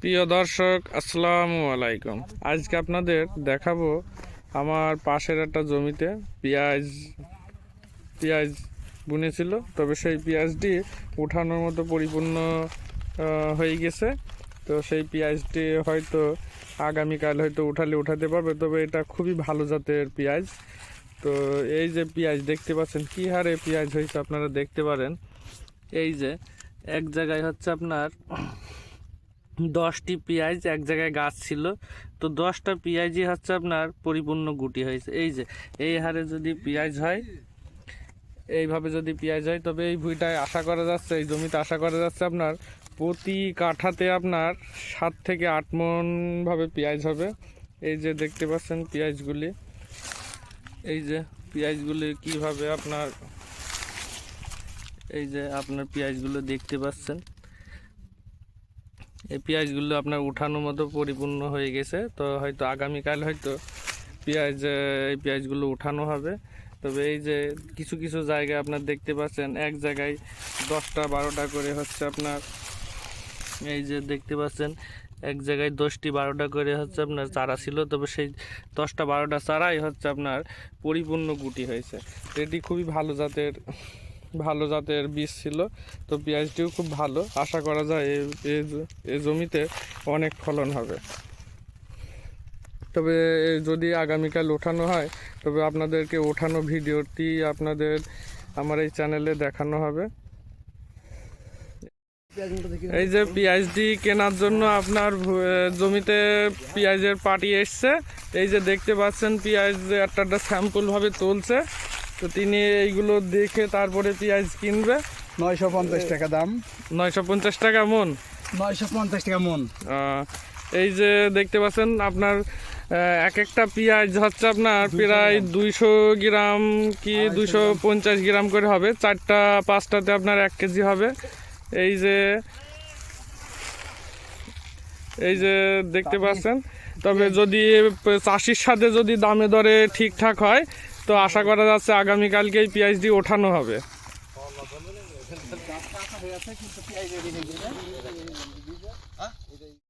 প্রিয় দর্শক, আসসালামু আলাইকুম। আজকে আপনাদের দেখাবো আমার পাশের একটা জমিতে পেঁয়াজ পেঁয়াজ বুনেছিল। তবে সেই পেঁয়াজটি উঠানোর মতো পরিপূর্ণ হয়ে গেছে। তো সেই পেঁয়াজটি হয়তো আগামীকাল হয়তো উঠালে উঠাতে পারবে, তবে এটা খুবই ভালো জাতের পেঁয়াজ। তো এই যে পেঁয়াজ দেখতে পাচ্ছেন, কী হারে পেঁয়াজ হয়েছে আপনারা দেখতে পারেন। এই যে এক জায়গায় হচ্ছে আপনার দশটি পেঁয়াজ, এক জায়গায় গাছ ছিল। তো দশটা পেঁয়াজই হচ্ছে আপনার পরিপূর্ণ গুটি হয়েছে। এই যে, এই হারে যদি পেঁয়াজ হয়, এইভাবে যদি পেঁয়াজ হয়, তবে এই ভুঁইটায় আশা করা যাচ্ছে, এই জমিতে আশা করা যাচ্ছে আপনার প্রতি কাঠাতে আপনার সাত থেকে আট মনভাবে পেঁয়াজ হবে। এই যে দেখতে পাচ্ছেন পেঁয়াজগুলি। এই যে পেঁয়াজগুলি কীভাবে আপনার, এই যে আপনার পেঁয়াজগুলো দেখতে পাচ্ছেন। এই পেঁয়াজগুলো আপনার উঠানোর মতো পরিপূর্ণ হয়ে গেছে। তো হয়তো আগামীকাল হয়তো পেঁয়াজ এই পেঁয়াজগুলো উঠানো হবে। তবে এই যে কিছু কিছু জায়গায় আপনার দেখতে পাচ্ছেন, এক জায়গায় দশটা, বারোটা করে হচ্ছে আপনার, এই যে দেখতে পাচ্ছেন, এক জায়গায় দশটি, বারোটা করে হচ্ছে আপনার চারা ছিল। তবে সেই দশটা, বারোটা চারাই হচ্ছে আপনার পরিপূর্ণ গুটি হয়েছে। এটি খুবই ভালো জাতের ভালো জাতের বীজ ছিল, তো পেঁয়াজটিও খুব ভালো। আশা করা যায় এ- এ জমিতে অনেক ফলন হবে। তবে যদি আগামীকাল ওঠানো হয়, তবে আপনাদেরকে ওঠানো ভিডিওটি আপনাদের আমার এই চ্যানেলে দেখানো হবে। এই যে পেঁয়াজটি কেনার জন্য আপনার জমিতে পেঁয়াজের পাটি এসছে। এই যে দেখতে পাচ্ছেন, পেঁয়াজ একটা একটা স্যাম্পল ভাবে তুলছে। তো তিনি এইগুলো দেখে তারপরে পেঁয়াজ কিনবে। নয়শো পঞ্চাশ টাকা দাম। নয়শো পঞ্চাশ টাকা মন? নয়শো পঞ্চাশ টাকা মন। এই যে দেখতে পাচ্ছেন আপনার এক একটা পেঁয়াজ হচ্ছে আপনার প্রায় দুইশো গ্রাম কি দুইশো পঞ্চাশ গ্রাম করে হবে। চারটা পাঁচটাতে আপনার এক কেজি হবে। এই যে এই যে দেখতে পাচ্ছেন। তবে যদি চাষির সাথে যদি দামে দরে ঠিকঠাক হয় তো আশা করা যাচ্ছে আগামীকালকেই এই পেঁয়াজটি ওঠানো হবে।